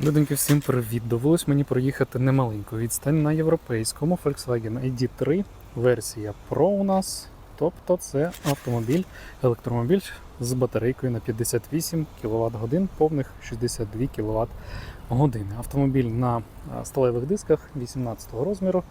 Люденьки, всім привіт! Довелось мені проїхати немаленьку відстань на європейському Volkswagen ID3 версія Pro у нас. Тобто це автомобіль, електромобіль з батарейкою на 58 кВт годин, повних 62 кВт. Автомобіль на сталевих дисках 18 розміру.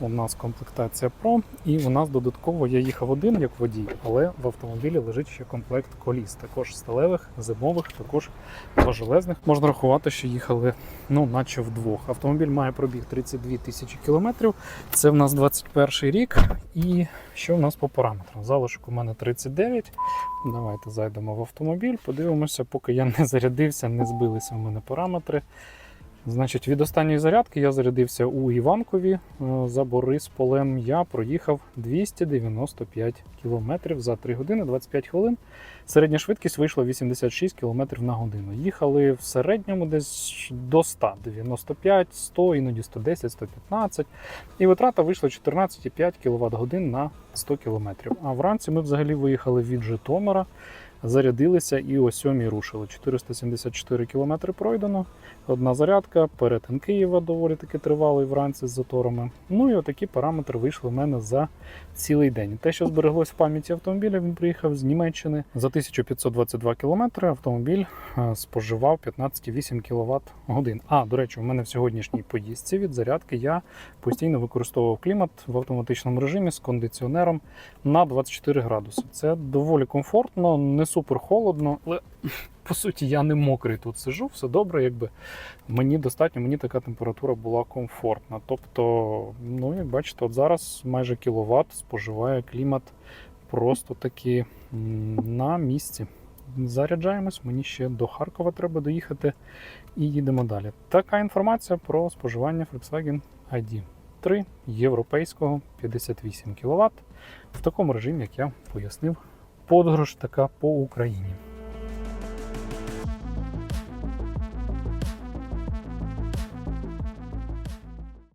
У нас комплектація Pro, і у нас додатково я їхав один як водій, але в автомобілі лежить ще комплект коліс, також сталевих, зимових, також важелезних. Можна рахувати, що їхали ну, наче вдвох. Автомобіль має пробіг 32 тисячі кілометрів. Це в нас 21 рік. І що в нас по параметрам? Залишок у мене 39. Давайте зайдемо в автомобіль, подивимося, поки я не зарядився, не збилися в мене параметри. Значить, від останньої зарядки я зарядився у Іванкові е, за Борисполем. Я проїхав 295 км за 3 години 25 хвилин. Середня швидкість вийшла 86 км на годину. Їхали в середньому десь до 100, 95, 100, іноді 110, 115. І витрата вийшла 14,5 кВт годин на 100 км. А вранці ми взагалі виїхали від Житомира, зарядилися і о 7 рушили. 474 км пройдено. Одна зарядка, перетин Києва доволі таки тривалий вранці з заторами. Ну і отакі параметри вийшли в мене за цілий день. Те, що збереглось в пам'яті автомобіля, він приїхав з Німеччини. За 1522 км автомобіль е, споживав 15,8 кВт годин. А, до речі, у мене в сьогоднішній поїздці від зарядки я постійно використовував клімат в автоматичному режимі з кондиціонером на 24 градуси. Це доволі комфортно, не супер холодно, але по суті я не мокрий тут сижу, все добре, якби мені достатньо, мені така температура була комфортна. Тобто, ну як бачите, от зараз майже кіловат споживає клімат просто таки на місці. Заряджаємось, мені ще до Харкова треба доїхати і їдемо далі. Така інформація про споживання Volkswagen ID 3 європейського 58 кВт в такому режимі, як я пояснив, подорож така по Україні.